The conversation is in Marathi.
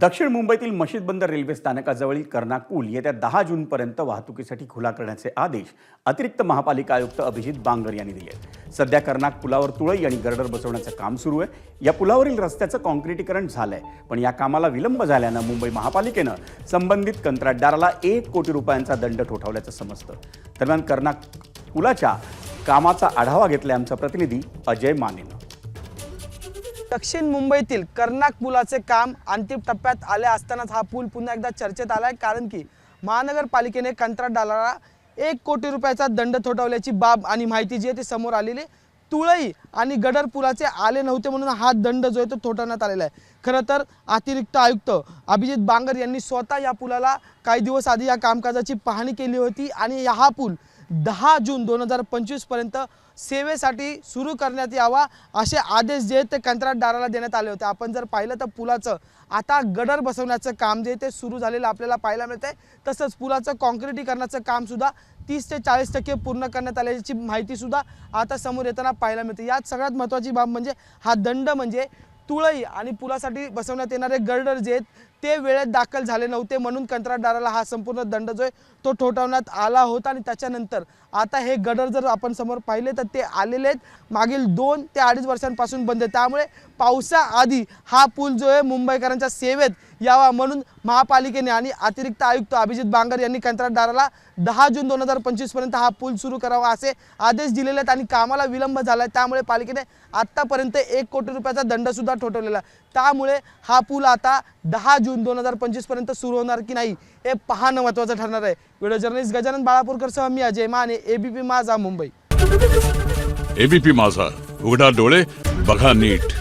दक्षिण मुंबईतील मशीद बंदर रेल्वे स्थानकाजवळील कर्नाकपूल येत्या दहा जूनपर्यंत वाहतुकीसाठी खुला करण्याचे आदेश अतिरिक्त महापालिका आयुक्त अभिजित बांगर यांनी दिले आहेत. सध्या कर्नाक पुलावर तुळई आणि गर्डर बसवण्याचं काम सुरू आहे. या पुलावरील रस्त्याचं कॉन्क्रिटीकरण झालंय. पण या कामाला विलंब झाल्यानं मुंबई महापालिकेनं संबंधित कंत्राटदाराला एक कोटी रुपयांचा दंड ठोठावल्याचं समजतं. दरम्यान कर्नाक पुलाच्या कामाचा आढावा घेतलाय आमचा प्रतिनिधी अजय मानेनं. दक्षिण मुंबईतील कर्नाक पुलाचे काम अंतिम टप्प्यात आले असतानाच हा पूल पुन्हा एकदा चर्चेत आला आहे कारण की महानगरपालिकेने कंत्राटदाराला एक कोटी रुपयाचा दंड थोटवल्याची बाब आणि माहिती जी आहे ती समोर आलेली तुळई आणि गडर पुलाचे आले नव्हते म्हणून हा दंड जो आहे तो थोटवण्यात आलेला आहे. खरं तर अतिरिक्त आयुक्त अभिजित बांगर यांनी स्वतः या पुलाला काही दिवस आधी या कामकाजाची पाहणी केली होती आणि हा पूल दहा जून दोन हजार पंचवीसपर्यंत सेवेसाठी सुरू करण्यात यावा असे आदेश जे आहेत ते कंत्राटदाराला देण्यात आले होते. आपण जर पाहिलं तर पुलाचं आता गडर बसवण्याचं काम जे ते सुरू झालेलं आपल्याला पाहायला मिळत आहे तसंच पुलाचं कॉन्क्रिटीकरणाचं कामसुद्धा तीस ते चाळीस टक्के पूर्ण करण्यात आल्याची माहितीसुद्धा आता समोर येताना पाहायला मिळते. यात सगळ्यात महत्त्वाची बाब म्हणजे हा दंड म्हणजे तुळई आणि पुलासाठी बसवण्यात येणारे गर्डर जे आहेत ते वेळेत दाखल झाले नव्हते म्हणून कंत्राटदाराला हा संपूर्ण दंड जो आहे तो ठोठावण्यात आला होता आणि त्याच्यानंतर आता हे गडर जर आपण समोर पाहिले तर ते आलेले आहेत. मागील दोन ते अडीच वर्षांपासून बंद आहे त्यामुळे पावसाआधी हा पूल जो आहे मुंबईकरांच्या सेवेत यावा म्हणून महापालिकेने आणि अतिरिक्त आयुक्त अभिजित बांगर यांनी कंत्राटदाराला दहा जून दोन हजार पंचवीसपर्यंत हा पूल सुरू करावा असे आदेश दिलेले आहेत आणि कामाला विलंब झाला आहे त्यामुळे पालिकेने आत्तापर्यंत एक कोटी रुपयाचा दंडसुद्धा ठोठवलेला त्यामुळे हा पूल आता दहा जून दोन हजार पंचवीसपर्यंत सुरू होणार की नाही हे पाहणं महत्त्वाचं ठरणार आहे. व्हिडिओ जर्नलिस्ट गजानन बाळापूरकरसह मी अजय माने एबीपी माझा मुंबई. एबीपी माझा. उघडा डोळे बघा नीट.